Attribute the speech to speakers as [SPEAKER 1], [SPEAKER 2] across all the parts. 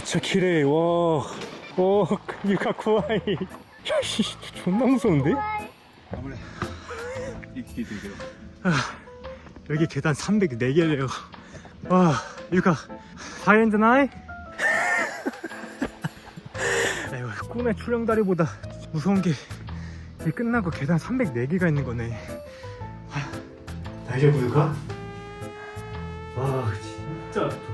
[SPEAKER 1] 진짜 기래 와. 오, 유카 쿠와이. 야, 씨, 존나 무서운데? 여기 계단 304개래요. 와, 유카, 하이엔드 나이? 에휴, 꿈의 출렁다리보다 무서운 게이 끝나고 계단 304개가 있는 거네. 아, 다이저브 유카? 와, 진짜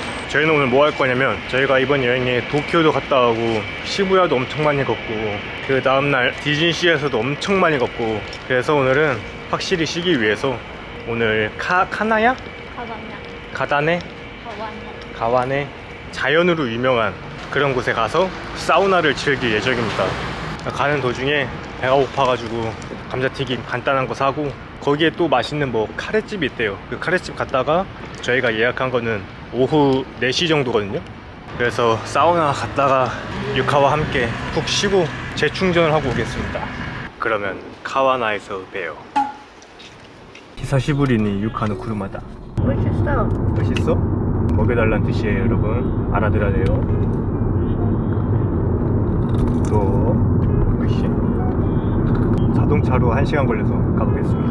[SPEAKER 1] 저희는 오늘 뭐 할 거냐면 저희가 이번 여행에 도쿄도 갔다 오고 시부야도 엄청 많이 걷고 그 다음날 디즈니시에서도 엄청 많이 걷고 그래서 오늘은 확실히 쉬기 위해서 오늘 카, 카나야?
[SPEAKER 2] 가와냐
[SPEAKER 1] 가다네?
[SPEAKER 2] 가와냐
[SPEAKER 1] 가와네 자연으로 유명한 그런 곳에 가서 사우나를 즐길 예정입니다 가는 도중에 배가 고파가지고 감자튀김 간단한 거 사고 거기에 또 맛있는 뭐 카레집이 있대요 그 카레집 갔다가 저희가 예약한 거는 오후 4시 정도거든요. 그래서 사우나 갔다가 유카와 함께 푹 쉬고 재충전을 하고 오겠습니다. 그러면 카와나에서 봬요. 히사시부리니 유카노 구르마다.
[SPEAKER 2] 멋있어.
[SPEAKER 1] 멋있어? 먹여달란 뜻이에요 여러분. 알아들어야 돼요. 또 역시? 자동차로 1시간 걸려서 가보겠습니다.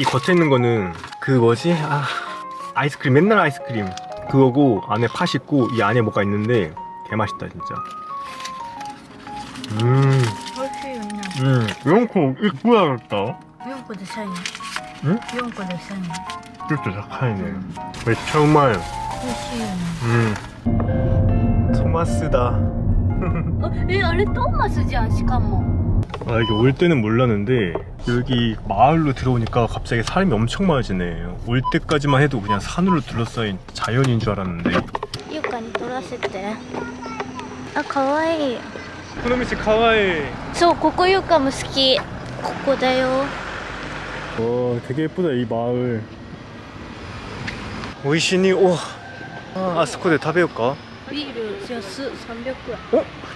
[SPEAKER 1] 이 겉에 있는 거는 그 뭐지? 아, 아이스크림, 맨날 아이스크림. 그거고, 안에 팥 있고, 이 안에 뭐가 있는데, 개 맛있다, 진짜. 음,
[SPEAKER 2] 美味しいよね
[SPEAKER 1] 음, 이런 거 입고야겠다.
[SPEAKER 2] 4個で1000円
[SPEAKER 1] ん
[SPEAKER 2] 4個で1000円
[SPEAKER 1] 진짜 착하네. 왜 정말,
[SPEAKER 2] 美味しいよね
[SPEAKER 1] 음. 토마스다.
[SPEAKER 2] あえあれトーマスじゃんしかも
[SPEAKER 1] 아, 여기 올 때는 몰랐는데, 여기 마을로 들어오니까 갑자기 사람이 엄청 많아지네. 올 때까지만 해도 그냥 산으로 둘러싸인 자연인 줄 알았는데.
[SPEAKER 2] ゆかに撮らせてあかわいい
[SPEAKER 1] 코노미 씨 가와이.
[SPEAKER 2] そうここゆかも好きここだよ
[SPEAKER 1] 와, 되게 예쁘다 이 마을. 오이시니 오. 아, 아스코데 타베요까?
[SPEAKER 2] ビール安300円
[SPEAKER 1] 어?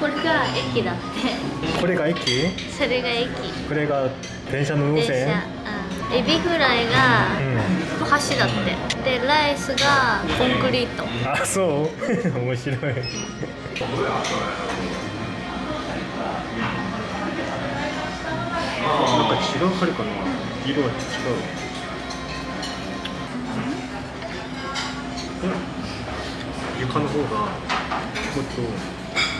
[SPEAKER 2] これが駅だって。
[SPEAKER 1] これが駅？
[SPEAKER 2] それが駅。
[SPEAKER 1] これが電車の
[SPEAKER 2] 運、エビフライが橋だって、うん、でライスがコンクリート。
[SPEAKER 1] あそう？面白い。なんか違う針かな？色が違う。床の方がもっと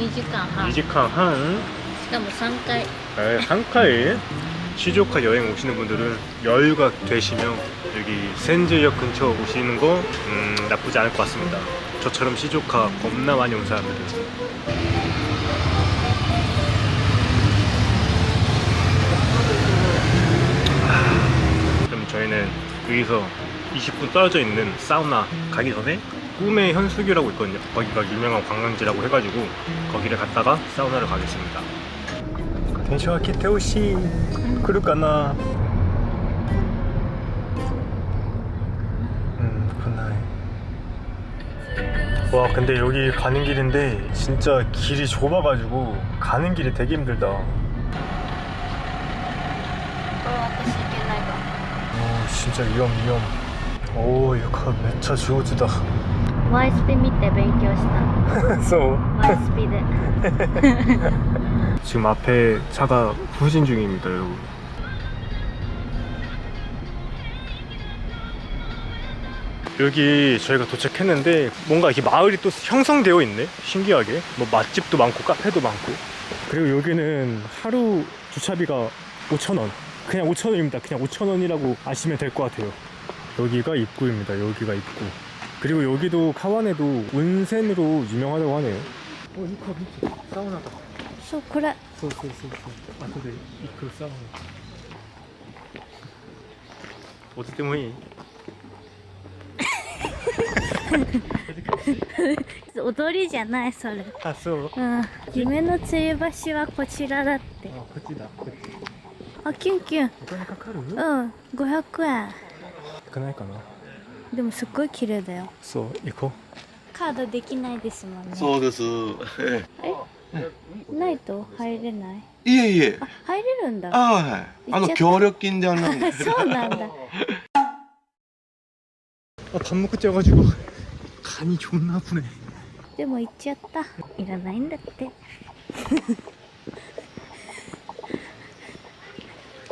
[SPEAKER 2] 2時間半
[SPEAKER 1] 2
[SPEAKER 2] し
[SPEAKER 1] 시간 한.
[SPEAKER 2] かも3回
[SPEAKER 1] 네, 한카에 시조카 여행 오시는 분들은 여유가 되시면 여기 센즈역 근처 오시는 거 음, 나쁘지 않을 것 같습니다. 저처럼 시조카 겁나 많이 온 사람들. 아, 그럼 저희는 여기서 20분 떨어져 있는 사우나 가기 전에 꿈의 현숙이라고 있거든요. 거기가 유명한 관광지라고 해가지고 거기를 갔다가 사우나를 가겠습니다. 텐시와 키테오 씨, 그럴까나? 음, 굿나이. 와, 근데 여기 가는 길인데 진짜 길이 좁아가지고 가는 길이 되게 힘들다.
[SPEAKER 2] 어
[SPEAKER 1] 진짜 위험 위험. 오, 이거 몇 차 주워주다.
[SPEAKER 2] YSP 見て勉強した
[SPEAKER 1] so
[SPEAKER 2] YSP で
[SPEAKER 1] 지금 앞에 차가 후진 중입니다 여러분 여기 저희가 도착했는데 뭔가 이렇게 마을이 또 형성되어 있네 신기하게 뭐 맛집도 많고 카페도 많고 그리고 여기는 하루 주차비가 5,000원 그냥 5,000원입니다 그냥 5,000원이라고 아시면 될 것 같아요 여기가 입구입니다 여기가 입구 그리고 여기도 카완에도 온센으로 유명하다고 하네요 어 이거 밑에 사우나다
[SPEAKER 2] そうこれ
[SPEAKER 1] そうそうそうそう後で行くさおつでもいい
[SPEAKER 2] 踊りじゃないそれ
[SPEAKER 1] あそう
[SPEAKER 2] うん夢の吊り橋はこちらだって
[SPEAKER 1] あこっちだこっち
[SPEAKER 2] あキュンキュン
[SPEAKER 1] お金かかる
[SPEAKER 2] うん500円
[SPEAKER 1] 少ないかな
[SPEAKER 2] でもすっごい綺麗だよ
[SPEAKER 1] そう行こ
[SPEAKER 2] カードできないですもんね
[SPEAKER 3] そうです。え
[SPEAKER 2] ないと入れない
[SPEAKER 3] えいえいえ。
[SPEAKER 2] あ入れるんだ
[SPEAKER 3] ああ、はい。あの、協力金であるなんで。
[SPEAKER 2] そうなんだ
[SPEAKER 1] 아밥 먹고 쪄가지고 간이 존나 아프네
[SPEAKER 2] でも行っちゃったいらないんだって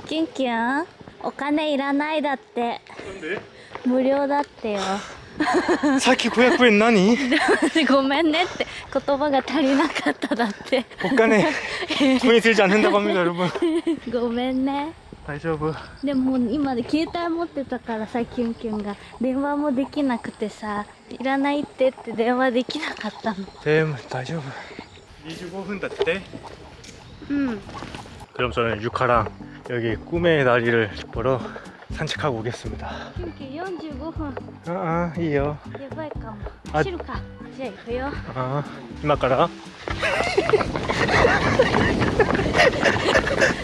[SPEAKER 2] キュンキュンお金いらないだって
[SPEAKER 1] 근데
[SPEAKER 2] 無料だってよ
[SPEAKER 1] 사키 고약부엔 나니?
[SPEAKER 2] ごめんねって言葉が足りなかっただって
[SPEAKER 1] 옷간에 돈이 들지 않는다고 합니다 여러분
[SPEAKER 2] ごめんね
[SPEAKER 1] 다이저브
[SPEAKER 2] でも今で携帯持ってたからさキュンキュンが電話もできなくてさいらないってって電話できなかったの
[SPEAKER 1] 쌤 다이저브 25분 다って
[SPEAKER 2] うん。
[SPEAKER 1] 그럼 저는 유카랑 여기 꿈의 다리를 보러 산책하고 오겠습니다
[SPEAKER 2] キュンキュン45分
[SPEAKER 1] 아, 아 이요
[SPEAKER 2] やばいかも
[SPEAKER 1] あ
[SPEAKER 2] 走るかじゃあ行くよ
[SPEAKER 1] 아, 이마까라.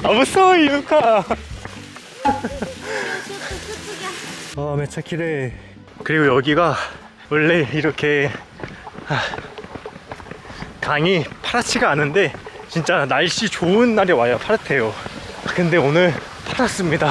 [SPEAKER 1] 아, 무서워, 유카. 아, 매차 기래. 그리고 여기가 원래 이렇게 아, 강이 파랗지가 않은데 진짜 날씨 좋은 날에 와야 파랗대요. 근데 오늘 파랗습니다.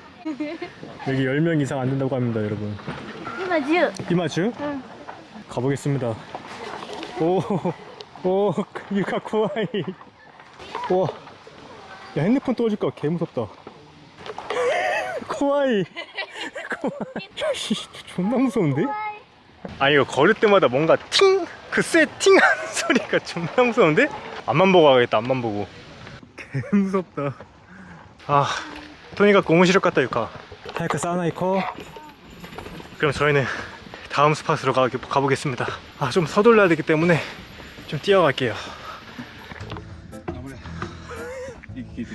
[SPEAKER 1] 여기 10명 이상 안 된다고 합니다 여러분
[SPEAKER 2] 이마주
[SPEAKER 1] 이마주?
[SPEAKER 2] 응
[SPEAKER 1] 가보겠습니다 오오 유카쿠와이 우와 야 핸드폰 또 어질까 개 무섭다 코와이 코와이 존나 무서운데? 아니 이거 걸을 때마다 뭔가 팅! 그쎄 팅! 하는 소리가 존나 무서운데? 앞만 보고 가겠다 앞만 보고 개 무섭다 아 토니가 고무시력 같다 유카. 하이크 사우나 이코 그럼 저희는 다음 스팟으로 가, 가보겠습니다. 아 좀 서둘러야 되기 때문에 좀 뛰어갈게요.
[SPEAKER 3] 되게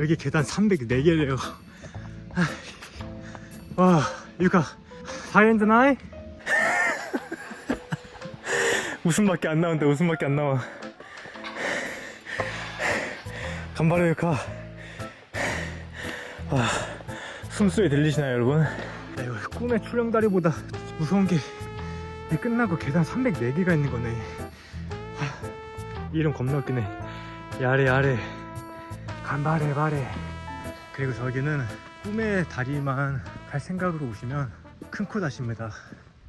[SPEAKER 1] 여기 계단 304개래요. 와 유카 하이엔드 나이? 웃음밖에 안 나온다 웃음밖에 안 나와. 간발의 유카 와 숨소리 들리시나요 여러분? 야, 이거 꿈의 출렁다리보다 무서운 게 끝나고 계단 304개가 있는 거네. 하, 이름 겁나 웃기네. 야래 야래. 간발의 발에 그리고 저기는 꿈의 다리만 갈 생각으로 오시면 큰 코 다십니다.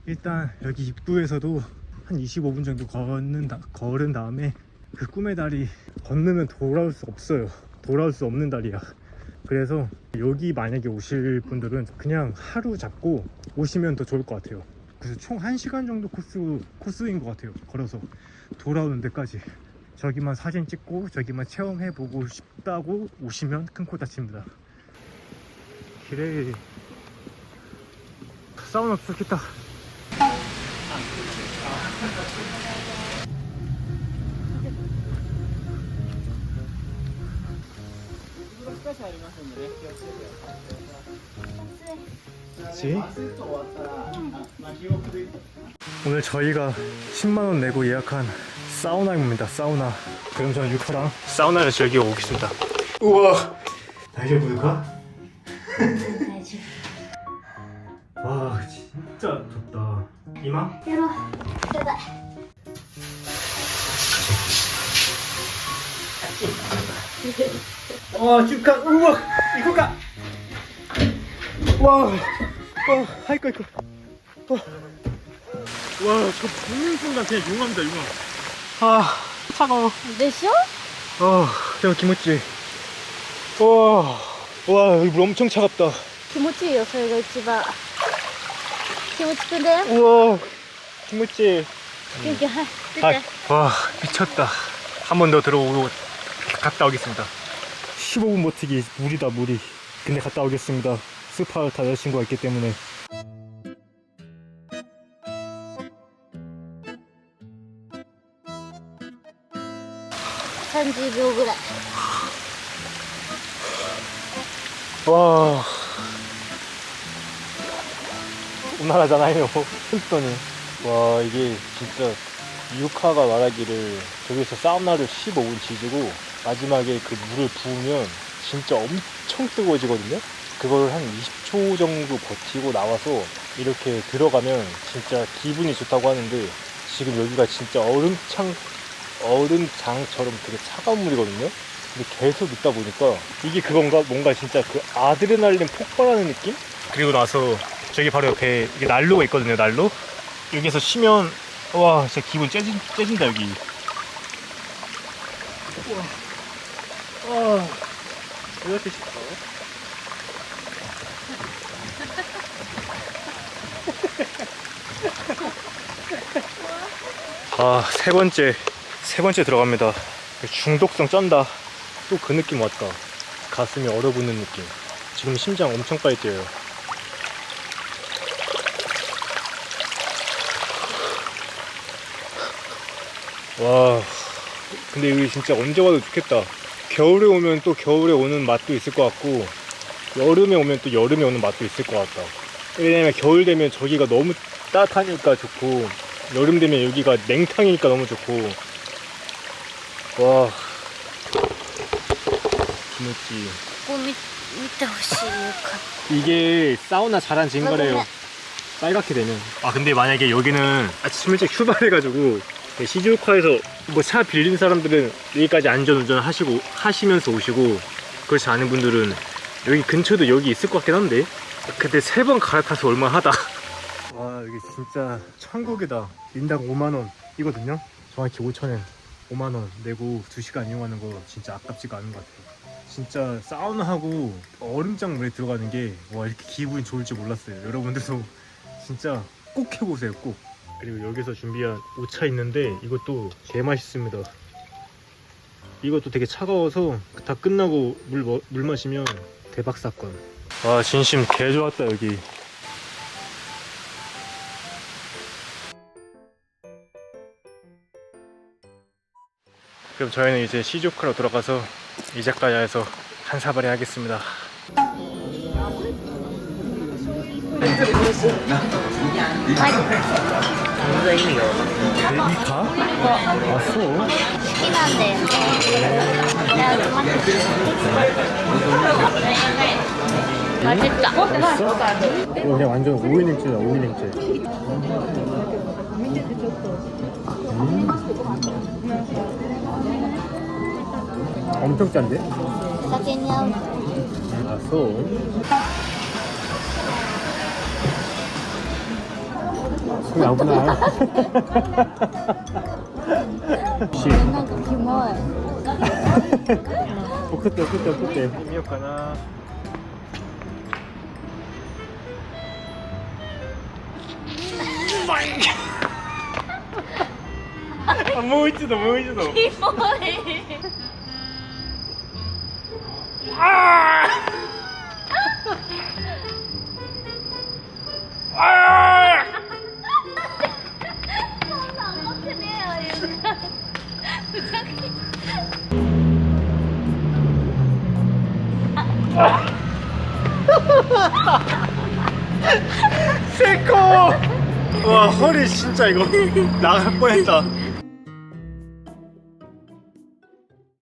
[SPEAKER 1] 일단 여기 입구에서도 한 25분 정도 걷는 다, 걸은 다음에 그 꿈의 다리 건너면 돌아올 수 없어요. 돌아올 수 없는 다리야 그래서 여기 만약에 오실 분들은 그냥 하루 잡고 오시면 더 좋을 것 같아요. 그래서 총 1시간 정도 코스, 코스인 것 같아요. 걸어서 돌아오는 데까지. 저기만 사진 찍고 저기만 체험해보고 싶다고 오시면 큰 코 다칩니다. 길에 사우나 좋겠다 그치? 오늘 저희가 10만원 내고 예약한 사우나입니다 사우나 그럼 저는 유카랑 사우나를 즐기고 오겠습니다 우와 다이제 보일까? 와 주카 우와 이거 가 와, 와, 하이거 이거 와, 와, 저 보는 순간 그냥 용합니다 용함 아 차가워
[SPEAKER 2] でしょ
[SPEAKER 1] 아 대박 김치 와, 와 여기 물 엄청 차갑다
[SPEAKER 2] 気持ちいいよそれが一番気持ちくんだよ
[SPEAKER 1] 우와 김치
[SPEAKER 2] 元気はい出て、
[SPEAKER 1] 아, 와 미쳤다 한 번 더 들어오고 갔다 오겠습니다 15분 버티기 무리다 무리. 근데 갔다 오겠습니다. 스파 다 여자친구가 있기 때문에.
[SPEAKER 2] 산지로 그래
[SPEAKER 1] 와. 우나라잖아요 흑돈이. 와 이게 진짜 유카가 말하기를 저기서 사우나를 15분 지지고 마지막에 그 물을 부으면 진짜 엄청 뜨거워지거든요? 그걸 한 20초 정도 버티고 나와서 이렇게 들어가면 진짜 기분이 좋다고 하는데 지금 여기가 진짜 얼음창 얼음장처럼 되게 차가운 물이거든요? 근데 계속 있다 보니까 이게 그건가? 뭔가 진짜 그 아드레날린 폭발하는 느낌? 그리고 나서 저기 바로 옆에 이게 난로가 있거든요 난로? 여기서 쉬면 와 진짜 기분 째진, 째진다 여기. 우와 와 이렇게 싶다 아세 번째 세 번째 들어갑니다. 중독성 쩐다. 또 그 느낌 왔다. 가슴이 얼어붙는 느낌. 지금 심장 엄청 빨리 뛰어요. 와 근데 여기 진짜 언제 와도 좋겠다 겨울에 오면 또 겨울에 오는 맛도 있을 것 같고 여름에 오면 또 여름에 오는 맛도 있을 것 같다 왜냐면 겨울 되면 저기가 너무 따뜻하니까 좋고 여름 되면 여기가 냉탕이니까 너무 좋고 와 김치
[SPEAKER 2] ここ見見てほしいよか
[SPEAKER 1] 이게 사우나 잘한
[SPEAKER 2] 아,
[SPEAKER 1] 증거래요 빨갛게 되면 아 근데 만약에 여기는 아침 일찍 출발해가지고 시즈오카에서 뭐 차 빌린 사람들은 여기까지 안전운전 하시고 하시면서 오시고 그렇지 않은 분들은 여기 근처도 여기 있을 것 같긴 한데 근데 세 번 갈아타서 얼마 하다. 와 여기 진짜 천국이다. 인당 5만원 이거든요? 정확히 5천엔 5만원 내고 2시간 이용하는 거 진짜 아깝지가 않은 것 같아요. 진짜 사우나하고 얼음장 물에 들어가는 게 와 이렇게 기분이 좋을 줄 몰랐어요. 여러분들도 진짜 꼭 해보세요 꼭 그리고 여기서 준비한 오차 있는데 이것도 개 맛있습니다. 이것도 되게 차가워서 다 끝나고 물, 머- 물 마시면 대박 사건. 와 진심 개 좋았다 여기. 그럼 저희는 이제 시조크로 들어가서 이자카야에서 한 사발이 하겠습니다.
[SPEAKER 2] 선생님이요. 이 가? 왔어. 시긴 한데. 맛있다. 맛있어?
[SPEAKER 1] 이거 그냥 완전 오이 냉채야, 오이 냉채. 음. 엄청 짠데?
[SPEAKER 2] 맛있냐? 왔어.
[SPEAKER 1] 아, 危ない危ない。
[SPEAKER 2] なんかキモい。
[SPEAKER 1] 送って送って送って。見ようかな。あ もう一度もう一度。
[SPEAKER 2] キモい。ああああ
[SPEAKER 1] 세코! 와 허리 진짜 이거 나갈 뻔했다